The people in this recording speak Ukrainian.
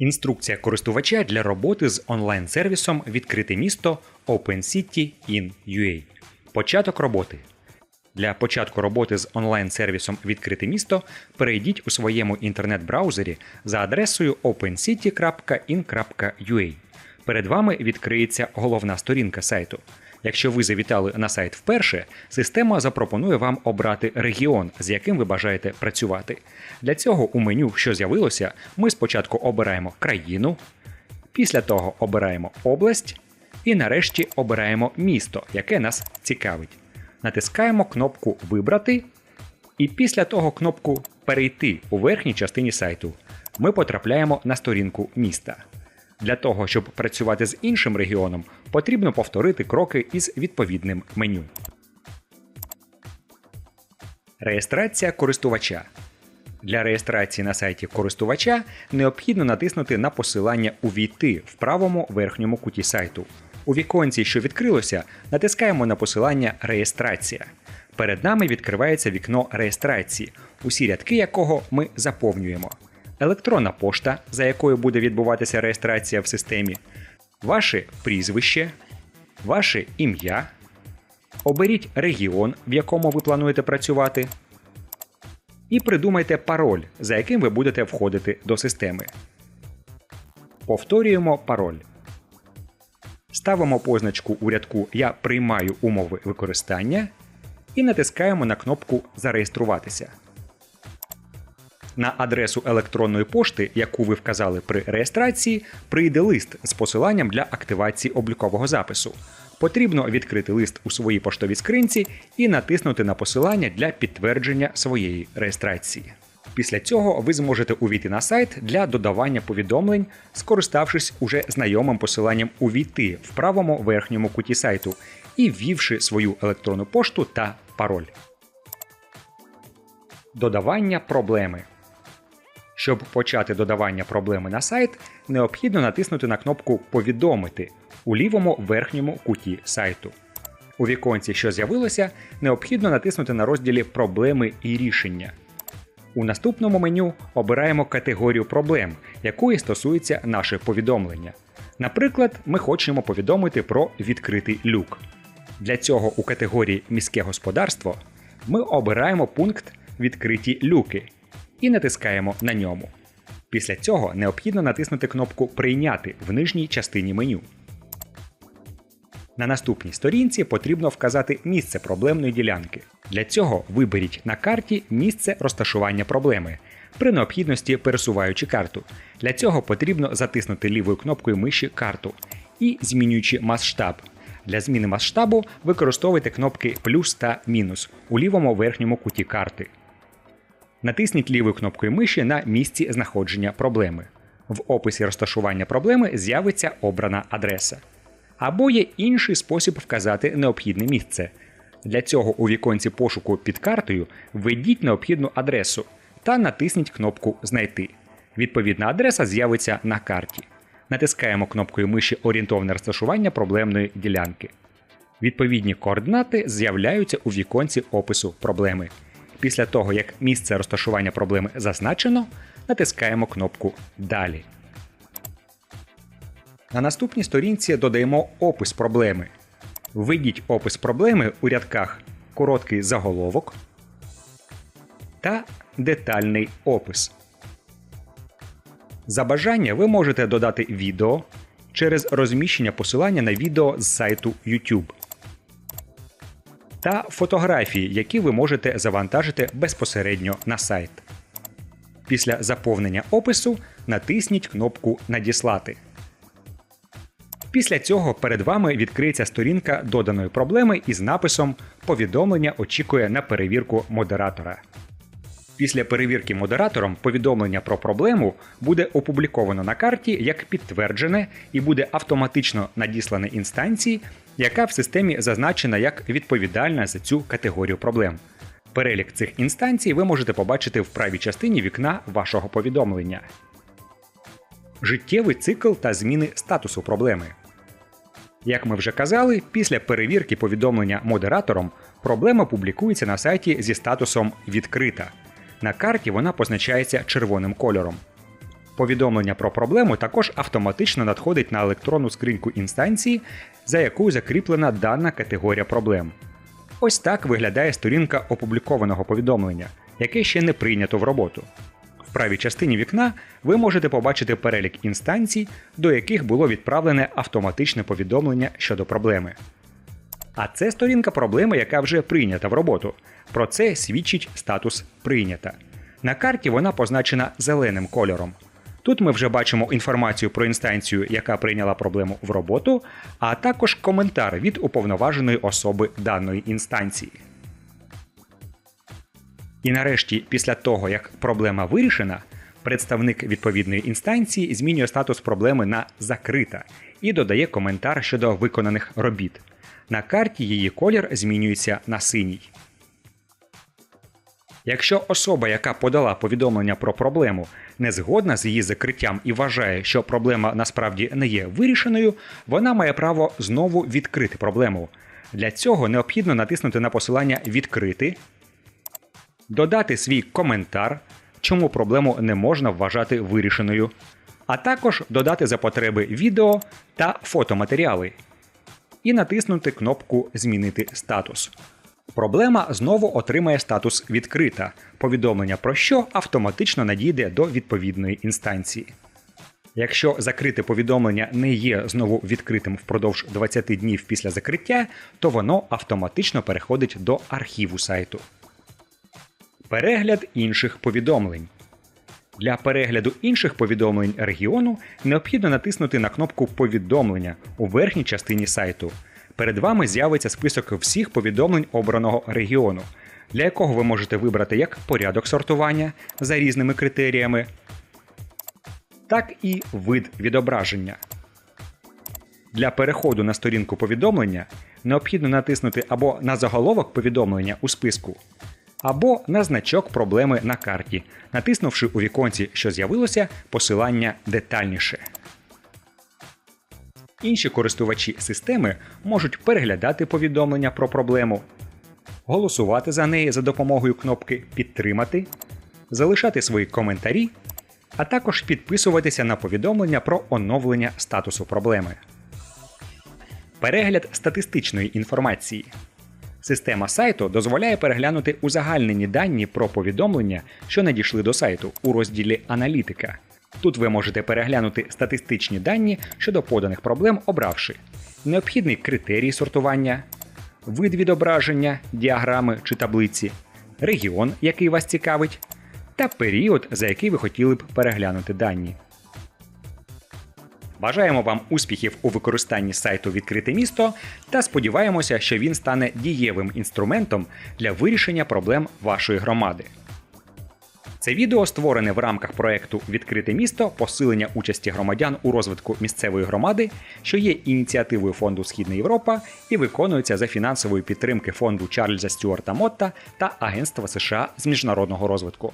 Інструкція користувача для роботи з онлайн-сервісом Відкрите місто OpenCity. Початок роботи. Для початку роботи з онлайн-сервісом Відкрите місто перейдіть у своєму інтернет-браузері за адресою opencity.in.ua. Перед вами відкриється головна сторінка сайту. Якщо ви завітали на сайт вперше, система запропонує вам обрати регіон, з яким ви бажаєте працювати. Для цього у меню, що з'явилося, ми спочатку обираємо країну, після того обираємо область і нарешті обираємо місто, яке нас цікавить. Натискаємо кнопку Вибрати і після того кнопку Перейти у верхній частині сайту. Ми потрапляємо на сторінку міста. Для того, щоб працювати з іншим регіоном, потрібно повторити кроки із відповідним меню. Реєстрація користувача. Для реєстрації на сайті користувача необхідно натиснути на посилання Увійти в правому верхньому куті сайту. У віконці, що відкрилося, натискаємо на посилання Реєстрація. Перед нами відкривається вікно реєстрації, усі рядки якого ми заповнюємо. Електронна пошта, за якою буде відбуватися реєстрація в системі, ваше прізвище, ваше ім'я. Оберіть регіон, в якому ви плануєте працювати. І придумайте пароль, за яким ви будете входити до системи. Повторюємо пароль. Ставимо позначку у рядку Я приймаю умови використання і натискаємо на кнопку Зареєструватися. На адресу електронної пошти, яку ви вказали при реєстрації, прийде лист з посиланням для активації облікового запису. Потрібно відкрити лист у своїй поштовій скринці і натиснути на посилання для підтвердження своєї реєстрації. Після цього ви зможете увійти на сайт для додавання повідомлень, скориставшись уже знайомим посиланням Увійти в правому верхньому куті сайту і ввівши свою електронну пошту та пароль. Додавання проблеми. Щоб почати додавання проблеми на сайт, необхідно натиснути на кнопку Повідомити у лівому верхньому куті сайту. У віконці, що з'явилося, необхідно натиснути на розділі Проблеми і рішення. У наступному меню обираємо категорію проблем, якої стосується наше повідомлення. Наприклад, ми хочемо повідомити про відкритий люк. Для цього у категорії Міське господарство ми обираємо пункт Відкриті люки і натискаємо на ньому. Після цього необхідно натиснути кнопку Прийняти в нижній частині меню. На наступній сторінці потрібно вказати місце проблемної ділянки. Для цього виберіть на карті місце розташування проблеми, при необхідності пересуваючи карту. Для цього потрібно затиснути лівою кнопкою миші карту і змінюючи масштаб. Для зміни масштабу використовуйте кнопки плюс та мінус у лівому верхньому куті карти. Натисніть лівою кнопкою миші на місці знаходження проблеми. В описі розташування проблеми з'явиться обрана адреса. Або є інший спосіб вказати необхідне місце. Для цього у віконці пошуку під картою введіть необхідну адресу та натисніть кнопку Знайти. Відповідна адреса з'явиться на карті. Натискаємо кнопкою миші орієнтовне розташування проблемної ділянки. Відповідні координати з'являються у віконці опису проблеми. Після того, як місце розташування проблеми зазначено, натискаємо кнопку Далі. На наступній сторінці додаємо опис проблеми. Введіть опис проблеми у рядках короткий заголовок та детальний опис. За бажання ви можете додати відео через розміщення посилання на відео з сайту YouTube та фотографії, які ви можете завантажити безпосередньо на сайт. Після заповнення опису натисніть кнопку Надіслати. Після цього перед вами відкриється сторінка доданої проблеми із написом Повідомлення очікує на перевірку модератора. Після перевірки модератором повідомлення про проблему буде опубліковано на карті як підтверджене і буде автоматично надіслане інстанції, яка в системі зазначена як відповідальна за цю категорію проблем. Перелік цих інстанцій ви можете побачити в правій частині вікна вашого повідомлення. Життєвий цикл та зміни статусу проблеми. Як ми вже казали, після перевірки повідомлення модератором проблема публікується на сайті зі статусом Відкрита. На карті вона позначається червоним кольором. Повідомлення про проблему також автоматично надходить на електронну скриньку інстанції, за якою закріплена дана категорія проблем. Ось так виглядає сторінка опублікованого повідомлення, яке ще не прийнято в роботу. В правій частині вікна ви можете побачити перелік інстанцій, до яких було відправлене автоматичне повідомлення щодо проблеми. А це сторінка проблеми, яка вже прийнята в роботу. Про це свідчить статус прийнята. На карті вона позначена зеленим кольором. Тут ми вже бачимо інформацію про інстанцію, яка прийняла проблему в роботу, а також коментар від уповноваженої особи даної інстанції. І нарешті, після того, як проблема вирішена, представник відповідної інстанції змінює статус проблеми на закрита і додає коментар щодо виконаних робіт. На карті її колір змінюється на синій. Якщо особа, яка подала повідомлення про проблему, не згодна з її закриттям і вважає, що проблема насправді не є вирішеною, вона має право знову відкрити проблему. Для цього необхідно натиснути на посилання Відкрити, додати свій коментар, чому проблему не можна вважати вирішеною, а також додати за потреби відео та фотоматеріали і натиснути кнопку Змінити статус. Проблема знову отримає статус відкрита, повідомлення про що автоматично надійде до відповідної інстанції. Якщо закрите повідомлення не є знову відкритим впродовж 20 днів після закриття, то воно автоматично переходить до архіву сайту. Перегляд інших повідомлень. Для перегляду інших повідомлень регіону необхідно натиснути на кнопку Повідомлення у верхній частині сайту. Перед вами з'явиться список всіх повідомлень обраного регіону, для якого ви можете вибрати як порядок сортування за різними критеріями, так і вид відображення. Для переходу на сторінку повідомлення необхідно натиснути або на заголовок повідомлення у списку, або на значок проблеми на карті, натиснувши у віконці, що з'явилося, посилання детальніше. Інші користувачі системи можуть переглядати повідомлення про проблему, голосувати за неї за допомогою кнопки Підтримати, залишати свої коментарі, а також підписуватися на повідомлення про оновлення статусу проблеми. Перегляд статистичної інформації. Система сайту дозволяє переглянути узагальнені дані про повідомлення, що надійшли до сайту у розділі Аналітика. Тут ви можете переглянути статистичні дані щодо поданих проблем, обравши необхідний критерій сортування, вид відображення, діаграми чи таблиці, регіон, який вас цікавить, та період, за який ви хотіли б переглянути дані. Бажаємо вам успіхів у використанні сайту Відкрите місто та сподіваємося, що він стане дієвим інструментом для вирішення проблем вашої громади. Це відео створене в рамках проекту Відкрите місто посилення участі громадян у розвитку місцевої громади, що є ініціативою фонду Східна Європа і виконується за фінансової підтримки фонду Чарльза Стюарта Мотта та Агентства США з міжнародного розвитку.